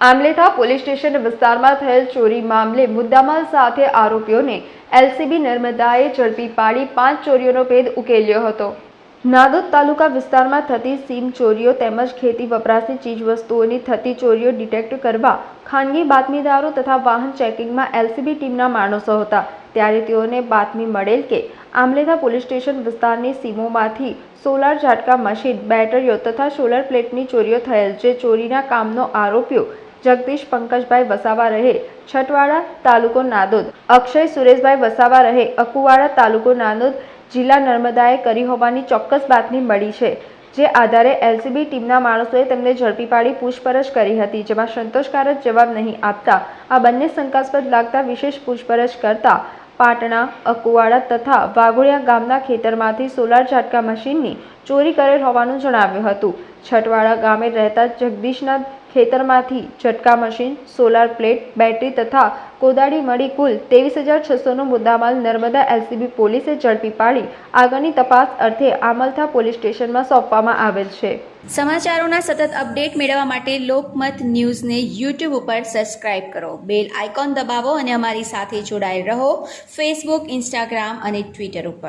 Amletha police station વિસ્તારમાં થયેલ ચોરી મામલે મુદ્દામાલ સાથે આરોપીઓને એલસીબી નર્મદાએ ઝડપી પાડી પાંચ ચોરીઓનો ભેદ ઉકેલ્યો હતો. નાદોદ તાલુકા વિસ્તારમાં થતી સીમ ચોરીઓ તેમજ ખેતી વપરાશની ચીજવસ્તુઓની થતી ચોરીઓ ડિટેક્ટ કરવા ખાનગી બાતમીદારો તથા વાહન ચેકિંગમાં એલસીબી ટીમના માણસો હતા. ત્યારે તેઓને બાતમી મળેલ કે આમલેથા પોલીસ સ્ટેશન વિસ્તારની સીમોમાંથી સોલાર ઝાટકા મશીન, બેટરીઓ તથા સોલર પ્લેટની ચોરીઓ થયેલ જે ચોરીના કામનો આરોપીઓ જગદીશ પંકજભાઈ વસાવા રહે, છટવાડા તાલુકો નાદોદ. અક્ષય સુરેશભાઈ વસાવા રહે, અકુવાડા તાલુકો નાદોદ. જિલ્લા નર્મદાએ કરી હોવાની ચોક્કસ બાતમી મળી છે, જે આધારે એલસીબી ટીમના માણસોએ તેમને ઝડપી પાડી પૂછપરછ કરી હતી, જેમાં સંતોષકારક જવાબ નહીં આપતા, આ બંને શંકાસ્પદ લાગતા વિશેષ પૂછપરછ કરતા પાટણા, અકુવાડા તથા વાઘોડિયા ગામના ખેતરમાંથી સોલાર ઝાટકા મશીનની ચોરી કરેલ હોવાનું જણાવ્યું હતું. છટવાડા ગામે રહેતા જગદીશના ખેતરમાંથી ઝટકા મશીન સોલાર પ્લેટ બેટરી તથા કોદાળી મળી કુલ ત્રેવીસ હજાર છસોનો મુદ્દામાલ નર્મદા એલસીબી પોલીસે ઝડપી પાડી. આગળની તપાસ અર્થે આમલથા પોલીસ સ્ટેશનમાં સોંપવામાં આવેલ છે. સમાચારોના સતત અપડેટ મેળવવા માટે લોકમત ન્યૂઝને યુટ્યુબ ઉપર સબસ્ક્રાઇબ કરો. બેલ આઇકોન દબાવો અને અમારી સાથે જોડાયેલ રહો. ફેસબુક ઇન્સ્ટાગ્રામ અને ટ્વિટર ઉપર.